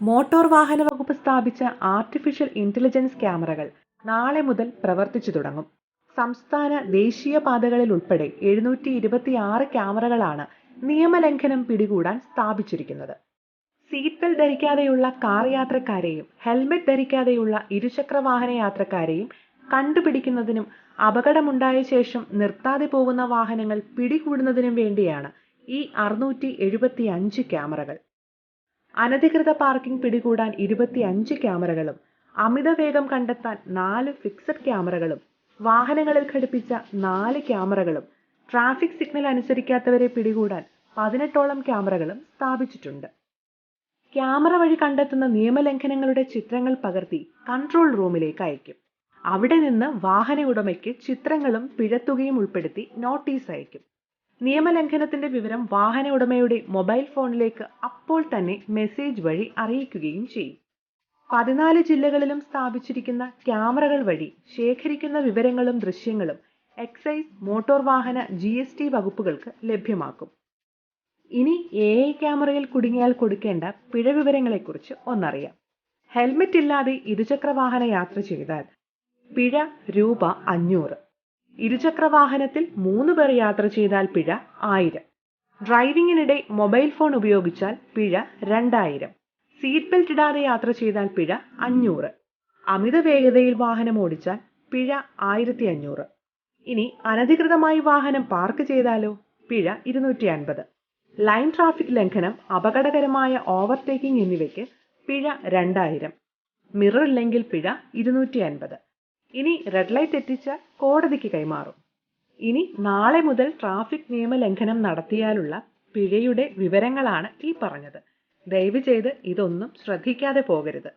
Motor വാഹന വകുപ്പ് സ്ഥാപിച്ച ആർട്ടിഫിഷ്യൽ ഇന്റലിജൻസ് ക്യാമറകൾ നാളെ മുതൽ പ്രവർത്തിച്ചു തുടങ്ങും. സംസ്ഥാന ദേശീയ പാതകളിൽ ഉൾപ്പെടെ എഴുന്നൂറ്റി ഇരുപത്തിയാറ് ക്യാമറകളാണ് നിയമലംഘനം പിടികൂടാൻ സ്ഥാപിച്ചിരിക്കുന്നത്. സീറ്റ് ബെൽറ്റ് ധരിക്കാതെയുള്ള കാർ യാത്രക്കാരെയും ഹെൽമെറ്റ് ധരിക്കാതെയുള്ള ഇരുചക്ര വാഹന യാത്രക്കാരെയും കണ്ടുപിടിക്കുന്നതിനും അപകടമുണ്ടായ ശേഷം നിർത്താതെ പോകുന്ന വാഹനങ്ങൾ പിടികൂടുന്നതിനും വേണ്ടിയാണ് ഈ അറുന്നൂറ്റി എഴുപത്തി അഞ്ച് ക്യാമറകൾ. അനധികൃത പാർക്കിംഗ് പിടികൂടാൻ ഇരുപത്തിയഞ്ച് ക്യാമറകളും അമിതവേഗം കണ്ടെത്താൻ നാല് ഫിക്സഡ് ക്യാമറകളും വാഹനങ്ങളിൽ ഘടിപ്പിച്ച നാല് ക്യാമറകളും ട്രാഫിക് സിഗ്നൽ അനുസരിക്കാത്തവരെ പിടികൂടാൻ പതിനെട്ടോളം ക്യാമറകളും സ്ഥാപിച്ചിട്ടുണ്ട്. ക്യാമറ വഴി കണ്ടെത്തുന്ന നിയമലംഘനങ്ങളുടെ ചിത്രങ്ങൾ പകർത്തി കൺട്രോൾ റൂമിലേക്ക് അയക്കും. അവിടെ നിന്ന് വാഹന ഉടമയ്ക്ക് ചിത്രങ്ങളും പിഴത്തുകയും ഉൾപ്പെടുത്തി നോട്ടീസ് അയക്കും. നിയമലംഘനത്തിന്റെ വിവരം വാഹന ഉടമയുടെ മൊബൈൽ ഫോണിലേക്ക് അപ്പോൾ തന്നെ മെസ്സേജ് വഴി അറിയിക്കുകയും ചെയ്യും. പതിനാല് ജില്ലകളിലും സ്ഥാപിച്ചിരിക്കുന്ന ക്യാമറകൾ വഴി ശേഖരിക്കുന്ന വിവരങ്ങളും ദൃശ്യങ്ങളും എക്സൈസ് മോട്ടോർ വാഹന ജി എസ് ടി വകുപ്പുകൾക്ക് ലഭ്യമാക്കും. ഇനി എ ഐ ക്യാമറയിൽ കുടുങ്ങിയാൽ കൊടുക്കേണ്ട പിഴ വിവരങ്ങളെക്കുറിച്ച് ഒന്നറിയാം. ഹെൽമെറ്റ് ഇല്ലാതെ ഇരുചക്ര വാഹന യാത്ര ചെയ്താൽ പിഴ രൂപ അഞ്ഞൂറ്. ഇരുചക്ര വാഹനത്തിൽ മൂന്ന് പേർ യാത്ര ചെയ്താൽ പിഴ ആയിരം. ഡ്രൈവിംഗിനിടെ മൊബൈൽ ഫോൺ ഉപയോഗിച്ചാൽ പിഴ രണ്ടായിരം. സീറ്റ് ബെൽറ്റ് ഇടാതെ യാത്ര ചെയ്താൽ പിഴ അഞ്ഞൂറ്. അമിത വേഗതയിൽ വാഹനം ഓടിച്ചാൽ പിഴ ആയിരത്തി അഞ്ഞൂറ് ഇനി അനധികൃതമായി വാഹനം പാർക്ക് ചെയ്താലോ? പിഴ ഇരുന്നൂറ്റി അൻപത് ലൈൻ ട്രാഫിക് ലംഘനം അപകടകരമായ ഓവർടേക്കിംഗ് എന്നിവയ്ക്ക് പിഴ രണ്ടായിരം. മിറർ ഇല്ലെങ്കിൽ പിഴ ഇരുന്നൂറ്റി അൻപത് ഇനി റെഡ് ലൈറ്റ് എത്തിച്ചാൽ കോടതിക്ക് കൈമാറും. ഇനി നാളെ മുതൽ ട്രാഫിക് നിയമലംഘനം നടത്തിയാലുള്ള പിഴയുടെ വിവരങ്ങളാണ് ഈ പറഞ്ഞത്. ദയവ് ചെയ്ത് ഇതൊന്നും ശ്രദ്ധിക്കാതെ പോകരുത്.